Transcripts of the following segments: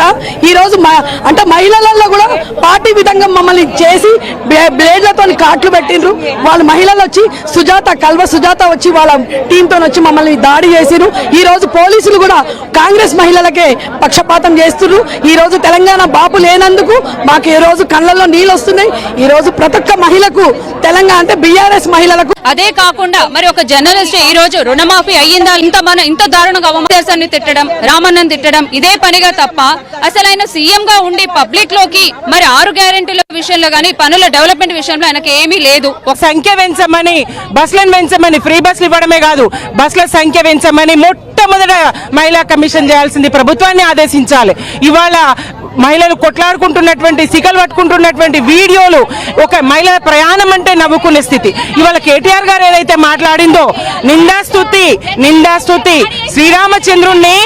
ఇక్కడ ఈ రోజు అంటే మహిళలలో కూడా పార్టీ విధంగా మమ్మల్ని చేసి బ్లేడ్లతో కాట్లు పెట్టిండ్రు. వాళ్ళు మహిళలు వచ్చి సుజాత కల్వ సుజాత వచ్చి వాళ్ళ టీంతో వచ్చి మమ్మల్ని దాడి చేసిరు ఈ రోజు పోలీసులు కూడా కాంగ్రెస్ మహిళలకే పక్షపాతం చేస్తున్నారు ఈ రోజు తెలంగాణ బాపు లేనందుకు మాకు ఈ రోజు కళ్ళల్లో నీళ్ళు వస్తున్నాయి. ఈ రోజు ప్రతి ఒక్క మహిళకు తెలంగాణ అంటే బీఆర్ఎస్ మహిళలకు అదే కాకుండా మరి ఒక జర్నలిస్ట్ ఈ రోజు రుణమాఫీ అయ్యిందా? ఇంత మన ఇంత దారుణంగా అవమానాన్ని తిట్టడం రామన్నం తిట్టడం ఇదే పనిగా తప్ప అసలు ఆయన సీఎం గా ఉండి పబ్లిక్లోకి మరి ఆరు గ్యారెంటీల విషయంలో గానీ పనుల డెవలప్మెంట్ విషయంలో ఆయనకి ఏమీ లేదు. ఒక సంఖ్య పెంచమని బస్సులను పెంచమని ఫ్రీ బస్సులు ఇవ్వడమే కాదు బస్సుల సంఖ్య పెంచమని మొట్టమొదట మహిళా కమిషన్ చేయాల్సింది ప్రభుత్వాన్ని ఆదేశించాలి. ఇవాళ మహిళలు కొట్లాడుకుంటున్నటువంటి సిగలు పట్టుకుంటున్నటువంటి వీడియోలు ఒక మహిళల ప్రయాణం అంటే నవ్వుకునే స్థితి. ఇవాళ కేటీఆర్ గారు ఏదైతే మాట్లాడిందో నిందాస్తుతి నిందాస్తుతి శ్రీరామచంద్రుణ్ణి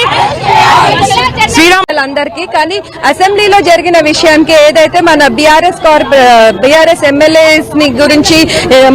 శ్రీరాములందరికీ కానీ అసెంబ్లీలో జరిగిన విషయానికి ఏదైతే మన బీఆర్ఎస్ బీఆర్ఎస్ ఎమ్మెల్యేస్ని గురించి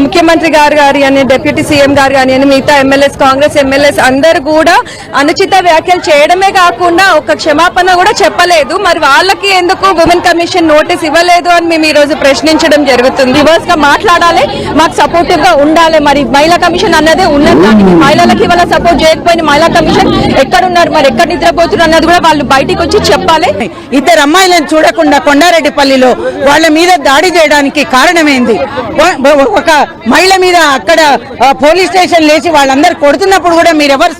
ముఖ్యమంత్రి గారు గారి అని డిప్యూటీ సీఎం గారు కానీ అని మిగతా ఎమ్మెల్యేస్ కాంగ్రెస్ ఎమ్మెల్యేస్ అందరు కూడా అనుచిత వ్యాఖ్యలు చేయడమే కాకుండా ఒక క్షమాపణ కూడా చెప్పలేదు. మరి వాళ్ళకి ఎందుకు ఉమెన్ కమిషన్ నోటీస్ ఇవ్వలేదు అని మేము ఈ రోజు ప్రశ్నించడం జరుగుతుంది. రివర్స్గా మాట్లాడాలి మాకు సపోర్టివ్గా ఉండాలి. మరి మహిళా కమిషన్ అన్నదే ఉన్నది దానికి మహిళలకి ఇవాళ సపోర్ట్ చేయకపోయిన మహిళా కమిషన్ ఎక్కడ ఉన్నారు మరి ఎక్కడ నిద్రపోతున్నారు అన్నది కూడా వాళ్ళు బయటికి వచ్చి చెప్పాలి. ఇద్దరు అమ్మాయిలను చూడకుండా కొండారెడ్డిపల్లిలో వాళ్ళ మీద దాడి చేయడానికి కారణమైంది? ఒక మహిళ మీద అక్కడ పోలీస్ స్టేషన్ లేచి వాళ్ళందరూ కొడుతున్నప్పుడు కూడా మీరు ఎవరు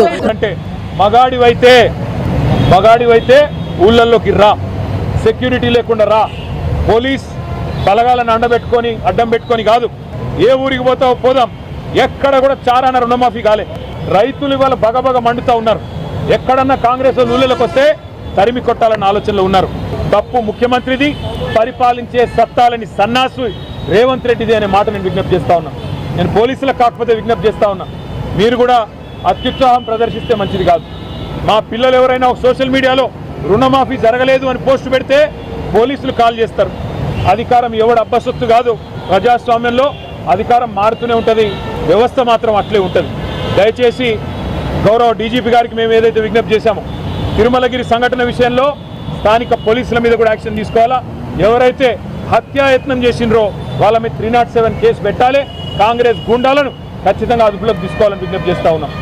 లేదు. అంటే మగాడివైతే మగాడివైతే ఊళ్ళల్లోకి రా. సెక్యూరిటీ లేకుండా రా. పోలీస్ బలగాలను అండబెట్టుకొని అడ్డం పెట్టుకొని కాదు. ఏ ఊరికి పోతావు పోదాం. ఎక్కడ కూడా చారాన రుణమాఫీ కాలే. రైతులు ఇవాళ బగబగ మండుతా ఉన్నారు. ఎక్కడన్నా కాంగ్రెస్ వాళ్ళు ఊళ్ళలోకి వస్తే తరిమి కొట్టాలన్న ఆలోచనలో ఉన్నారు. తప్పు ముఖ్యమంత్రిది పరిపాలించే సత్తాలని సన్నాసు రేవంత్ రెడ్డిది అనే మాట నేను విజ్ఞప్తి చేస్తా ఉన్నా. నేను పోలీసులకు కాకపోతే విజ్ఞప్తి చేస్తా ఉన్నా. మీరు కూడా అత్యుత్సాహం ప్రదర్శిస్తే మంచిది కాదు. మా పిల్లలు ఎవరైనా ఒక సోషల్ మీడియాలో రుణమాఫీ జరగలేదు అని పోస్ట్ పెడితే పోలీసులు కాల్ చేస్తారు. అధికారం ఎవడు అబ్బసొత్తు కాదు. ప్రజాస్వామ్యంలో అధికారం మారుతూనే ఉంటుంది. వ్యవస్థ మాత్రం అట్లే ఉంటుంది. దయచేసి గౌరవ డీజీపీ గారికి మేము ఏదైతే విజ్ఞప్తి చేశామో తిరుమలగిరి సంఘటన విషయంలో స్థానిక పోలీసుల మీద కూడా యాక్షన్ తీసుకోవాలా? ఎవరైతే హత్యాయత్నం చేసిండ్రో వాళ్ళ మీద త్రీ నాట్ సెవెన్ కేసు పెట్టాలి. కాంగ్రెస్ గుండాలను ఖచ్చితంగా అదుపులోకి తీసుకోవాలని విజ్ఞప్తి చేస్తా ఉన్నాం.